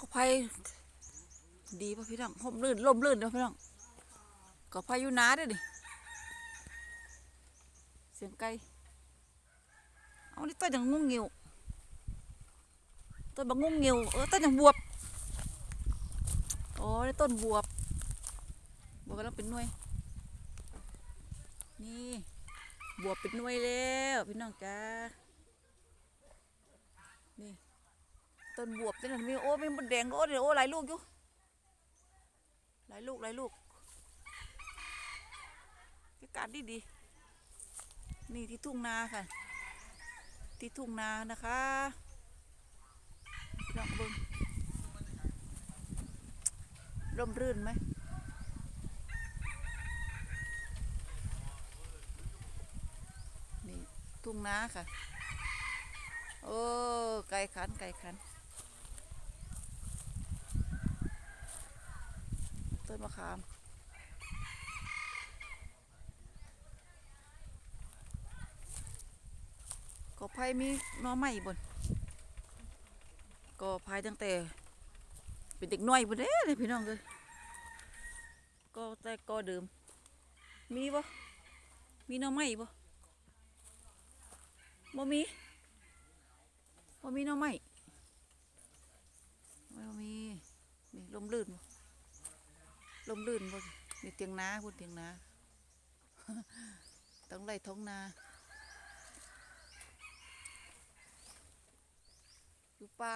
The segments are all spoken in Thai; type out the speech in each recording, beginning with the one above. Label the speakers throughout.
Speaker 1: ก็ไผดีป่ะพี่น้องห่มลื่นลมลื่นเด้อพี่น้องก็ไผอยู่นาด้อดิเสียงไก่เอานี่ต้นอย่างงุ้งงิวต้นบางงุ้งงิวเออต้นอย่างบวบโอ้นี่ต้นบวบ บวบกำลังเป็นหน่วย นี่บวบเป็นหน่วยแล้วพี่น้องจ้านี่ ต้นบวบนี่นมีโอ้มีมดแดงโอ้เดี๋ยวโอ้หลายลูกอยู่หลายลูกหลายลูกอากาศดีดีนี่ที่ทุ่งนาค่ะ ที่ทุ่งนานะคะพี่น้องเบิ้งร่มรื่นไหมนี่ทุ่งนาค่ะ โอ้ ไก่ขัน ไก่ขัน ต้นมะขามก็ไผ่มีน้อไม้บนก็ไผ่ตั้งแต่ เป็นเด็กน้อยบนเด้เลยพี่น้องเลยก็แต่ก็เดิม มีบ่มีน้อไม้บ่บ่มีบ่มีน้อไม้บ่มีนี่ลมลื่นบ่ ลมลื่นบ่นี่เตียงนาพุ่นเตียงนาต้องไล่ท้องนาอยู่ป่า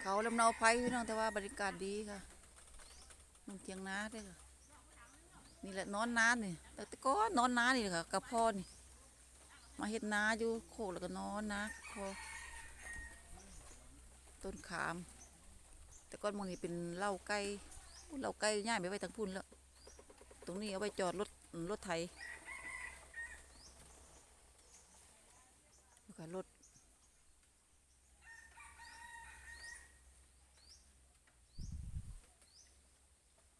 Speaker 1: เขาลำเนาไผ่พี่น้องแต่ว่าบรรยากาศดีค่ะมันเตียงนาเด้ค่ะนี่แหละนอนนานี่แต่ก็นอนนานี่ค่ะกับพ่อนี่ มาเฮ็ดนาอยู่โคกแล้วก็นอนนะคอต้นขาม แต่ก้อนมองนี้เป็นเล้าไก่อู้ เหล้าไก่ย่ายไปไว้ทางพุ่นแล้ว ตรงนี้เอาไว้จอดรถรถไถแล้วก็รถ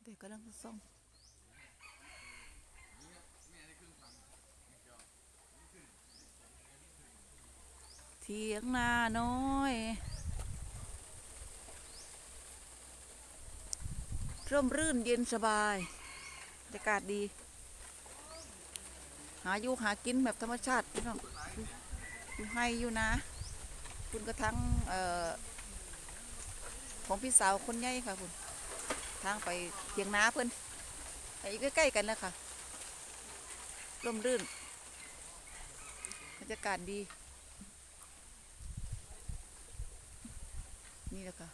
Speaker 1: เด็กกำลังซ่อมเถียงนาน้อย ร่มรื่นเย็นสบายบรรยากาศดี หาอยู่หากินแบบธรรมชาติพี่น้องอยู่ให้อยู่นะ คุณกระทั่งออของพี่สาวคนใหญ่ค่ะคุณทางไปเถียงนาเพิ่อนไปใกล้ๆกันแล้วค่ะร่มรื่นบรรยากาศดี นี่แหละค่ะ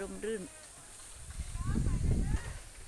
Speaker 1: ร่มรื่น